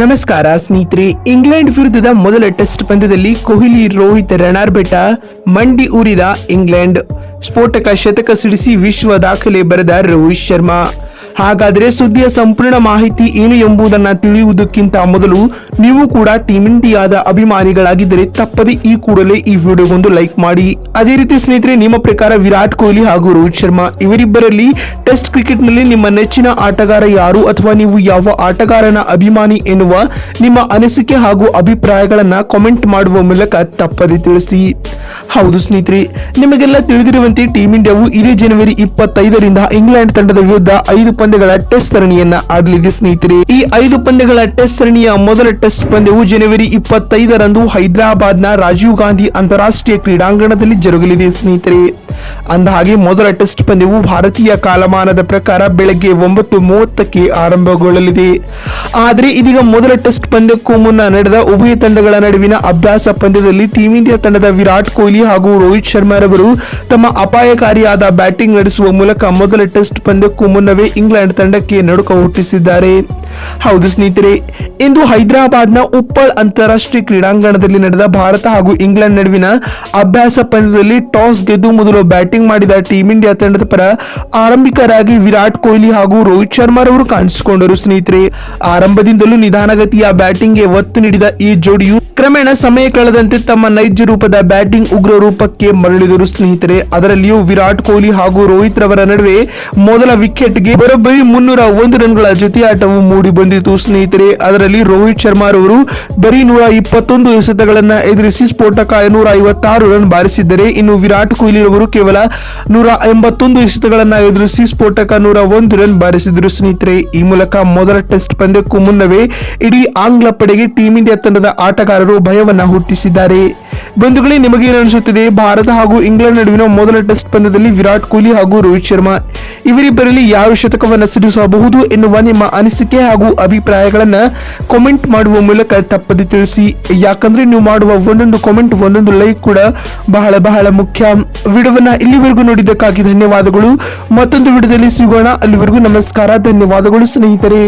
ನಮಸ್ಕಾರ ಸ್ನೇಹಿತರೆ, ಇಂಗ್ಲೆಂಡ್ ವಿರುದ್ಧದ ಮೊದಲ ಟೆಸ್ಟ್ ಪಂದ್ಯದಲ್ಲಿ ಕೊಹ್ಲಿ ರೋಹಿತ್ ರಣಾರ್ಬೆಟ ಮಂಡಿ ಊರಿದ ಇಂಗ್ಲೆಂಡ್. ಸ್ಫೋಟಕ ಶತಕ ಸಿಡಿಸಿ ವಿಶ್ವ ದಾಖಲೆ ಬರೆದ ರೋಹಿತ್ ಶರ್ಮಾ. ಹಾಗಾದರೆ ಸುದ್ದಿಯ ಸಂಪೂರ್ಣ ಮಾಹಿತಿ ಏನು ಎಂಬುದನ್ನ ತಿಳಿಯುವುದಕ್ಕಿಂತ ಮೊದಲು ನೀವು ಕೂಡ ಟೀಮ್ ಇಂಡಿಯಾದ ಅಭಿಮಾನಿಗಳಾಗಿದ್ದರೆ ತಪ್ಪದೆ ಈ ಕೂಡಲೇ ಈ ವಿಡಿಯೋಗೊಂದು ಲೈಕ್ ಮಾಡಿ. ಅದೇ ರೀತಿ ಸ್ನೇಹಿತರೆ, ನಿಮ್ಮ ಪ್ರಕಾರ ವಿರಾಟ್ ಕೊಹ್ಲಿ ಹಾಗೂ ರೋಹಿತ್ ಶರ್ಮಾ ಇವರಿಬ್ಬರಲ್ಲಿ ಟೆಸ್ಟ್ ಕ್ರಿಕೆಟ್ನಲ್ಲಿ ನಿಮ್ಮ ನೆಚ್ಚಿನ ಆಟಗಾರ ಯಾರು ಅಥವಾ ನೀವು ಯಾವ ಆಟಗಾರನ ಅಭಿಮಾನಿ ಎನ್ನುವ ನಿಮ್ಮ ಅನಿಸಿಕೆ ಹಾಗೂ ಅಭಿಪ್ರಾಯಗಳನ್ನ ಕಾಮೆಂಟ್ ಮಾಡುವ ಮೂಲಕ ತಪ್ಪದೆ ತಿಳಿಸಿ. ಹೌದು ಸ್ನೇಹಿತರೆ, ನಿಮಗೆಲ್ಲ ತಿಳಿದಿರುವಂತೆ ಟೀಮ್ ಇಂಡಿಯಾವು ಇದೇ ಜನವರಿ ಇಪ್ಪತ್ತೈದರಿಂದ ಇಂಗ್ಲೆಂಡ್ ತಂಡದ ವಿರುದ್ಧ ಐದು ಪಂದ್ಯಗಳ ಟೆಸ್ಟ್ ಸರಣಿಯನ್ನ ಆಡಲಿದೆ ಸ್ನೇಹಿತರೆ. ಈ ಐದು ಪಂದ್ಯಗಳ ಟೆಸ್ಟ್ ಸರಣಿಯ ಮೊದಲ ಟೆಸ್ಟ್ ಪಂದ್ಯವು ಜನವರಿ ಇಪ್ಪತ್ತೈದರಂದು ಹೈದರಾಬಾದ್ನ ರಾಜೀವ್ ಗಾಂಧಿ ಅಂತಾರಾಷ್ಟ್ರೀಯ ಕ್ರೀಡಾಂಗಣದಲ್ಲಿ ಜರುಗಲಿದೆ ಸ್ನೇಹಿತರೆ. ಅಂದಹಾಗೆ ಮೊದಲ ಟೆಸ್ಟ್ ಪಂದ್ಯವು ಭಾರತೀಯ ಕಾಲಮಾನದ ಪ್ರಕಾರ ಬೆಳಗ್ಗೆ ಒಂಬತ್ತು ಮೂವತ್ತಕ್ಕೆ ಆರಂಭಗೊಳ್ಳಲಿದೆ. ಆದರೆ ಇದೀಗ ಮೊದಲ ಟೆಸ್ಟ್ ಪಂದ್ಯಕ್ಕೂ ಮುನ್ನ ನಡೆದ ಉಭಯ ತಂಡಗಳ ನಡುವಿನ ಅಭ್ಯಾಸ ಪಂದ್ಯದಲ್ಲಿ ಟೀಂ ಇಂಡಿಯಾ ತಂಡದ ವಿರಾಟ್ ಕೊಹ್ಲಿ ಹಾಗೂ ರೋಹಿತ್ ಶರ್ಮಾರವರು ತಮ್ಮ ಅಪಾಯಕಾರಿಯಾದ ಬ್ಯಾಟಿಂಗ್ ನಡೆಸುವ ಮೂಲಕ ಮೊದಲ ಟೆಸ್ಟ್ ಪಂದ್ಯಕ್ಕೂ ಮುನ್ನವೇ ಇಂಗ್ಲೆಂಡ್ ತಂಡಕ್ಕೆ ನಡುಕ ಹುಟ್ಟಿಸಿದ್ದಾರೆ. ಹೌದು ಸ್ನೇಹಿತರೆ, ಇಂದು ಹೈದರಾಬಾದ್ನ ಉಪ್ಪಳ್ ಅಂತಾರಾಷ್ಟ್ರೀಯ ಕ್ರೀಡಾಂಗಣದಲ್ಲಿ ನಡೆದ ಭಾರತ ಹಾಗೂ ಇಂಗ್ಲೆಂಡ್ ನಡುವಿನ ಅಭ್ಯಾಸ ಪಂದ್ಯದಲ್ಲಿ ಟಾಸ್ ಗೆದ್ದು ಮೊದಲು ಬ್ಯಾಟಿಂಗ್ ಮಾಡಿದ ಟೀಂ ಇಂಡಿಯಾ ತಂಡದ ಪರ ಆರಂಭಿಕರಾಗಿ ವಿರಾಟ್ ಕೊಹ್ಲಿ ಹಾಗೂ ರೋಹಿತ್ ಶರ್ಮಾ ರವರು ಕಾಣಿಸಿಕೊಂಡರು ಸ್ನೇಹಿತರೆ. ಆರಂಭದಿಂದಲೂ ನಿಧಾನಗತಿಯ ಬ್ಯಾಟಿಂಗ್ಗೆ ಒತ್ತು ನೀಡಿದ ಈ ಜೋಡಿಯು ಕ್ರಮೇಣ ಸಮಯ ಕಳೆದಂತೆ ತಮ್ಮ ನೈಜ ರೂಪದ ಬ್ಯಾಟಿಂಗ್ ಉಗ್ರ ರೂಪಕ್ಕೆ ಮರಳಿದರು ಸ್ನೇಹಿತರೆ. ಅದರಲ್ಲಿಯೂ ವಿರಾಟ್ ಕೊಹ್ಲಿ ಹಾಗೂ ರೋಹಿತ್ ರವರ ನಡುವೆ ಮೊದಲ ವಿಕೆಟ್ಗೆ ಬರೋಬ್ಬರಿ ಮುನ್ನೂರ ಒಂದು ರನ್ಗಳ ಜೊತೆ ಆಟವು ಮೂಡಿ ಬಂದಿತು. ಸ್ನೇಹಿತರೆ, ಅದರಲ್ಲಿ ರೋಹಿತ್ ಶರ್ಮಾ ರವರು ಬರೀ ನೂರ ಇಪ್ಪತ್ತೊಂದು ಎಸೆತಗಳನ್ನು ಎದುರಿಸಿ ಸ್ಫೋಟಕ ನೂರ ಐವತ್ತಾರು ರನ್ ಬಾರಿಸಿದ್ದರೆ, ಇನ್ನು ವಿರಾಟ್ ಕೊಹ್ಲಿ ರವರು ಕೇವಲ ನೂರ ಎಂಬತ್ತೊಂದು ಎಸೆತಗಳನ್ನು ಎದುರಿಸಿ ಸ್ಫೋಟಕ ನೂರ ಒಂದು ರನ್ ಬಾರಿಸಿದರು. ಸ್ನೇಹಿತರೆ, ಈ ಮೂಲಕ ಮೊದಲ ಟೆಸ್ಟ್ ಪಂದ್ಯಕ್ಕೂ ಮುನ್ನವೇ ಇಡೀ ಆಂಗ್ಲ ಪಡೆಗೆ ಟೀಂ ಇಂಡಿಯಾ ತಂಡದ ಆಟಗಾರರು ಭಯವನ್ನು ಹುಟ್ಟಿಸಿದ್ದಾರೆ. ಬಂಧುಗಳೇ ನಿಮಗೇನು ಅನಿಸುತ್ತದೆ? ಭಾರತ ಹಾಗೂ ಇಂಗ್ಲೆಂಡ್ ನಡುವಿನ ಮೊದಲ ಟೆಸ್ಟ್ ಪಂದ್ಯದಲ್ಲಿ ವಿರಾಟ್ ಕೊಹ್ಲಿ ಹಾಗೂ ರೋಹಿತ್ ಶರ್ಮಾ ಇವರಿಬ್ಬರಲ್ಲಿ ಯಾವ ಶತಕವನ್ನು ಸಿಡಿಸಬಹುದು ಎನ್ನುವ ನಿಮ್ಮ ಅನಿಸಿಕೆ ಹಾಗೂ ಅಭಿಪ್ರಾಯಗಳನ್ನು ಕಾಮೆಂಟ್ ಮಾಡುವ ಮೂಲಕ ತಪ್ಪದೆ ತಿಳಿಸಿ. ಯಾಕಂದ್ರೆ ನೀವು ಮಾಡುವ ಒಂದೊಂದು ಕಾಮೆಂಟ್ ಒಂದೊಂದು ಲೈಕ್ ಕೂಡ ಬಹಳ ಬಹಳ ಮುಖ್ಯ. ವಿಡಿಯೋವನ್ನ ಇಲ್ಲಿವರೆಗೂ ನೋಡಿದ್ದಕ್ಕಾಗಿ ಧನ್ಯವಾದಗಳು. ಮತ್ತೊಂದು ವಿಡಿಯೋದಲ್ಲಿ ಸಿಗೋಣ. ಅಲ್ಲಿವರೆಗೂ ನಮಸ್ಕಾರ. ಧನ್ಯವಾದಗಳು ಸ್ನೇಹಿತರೆ.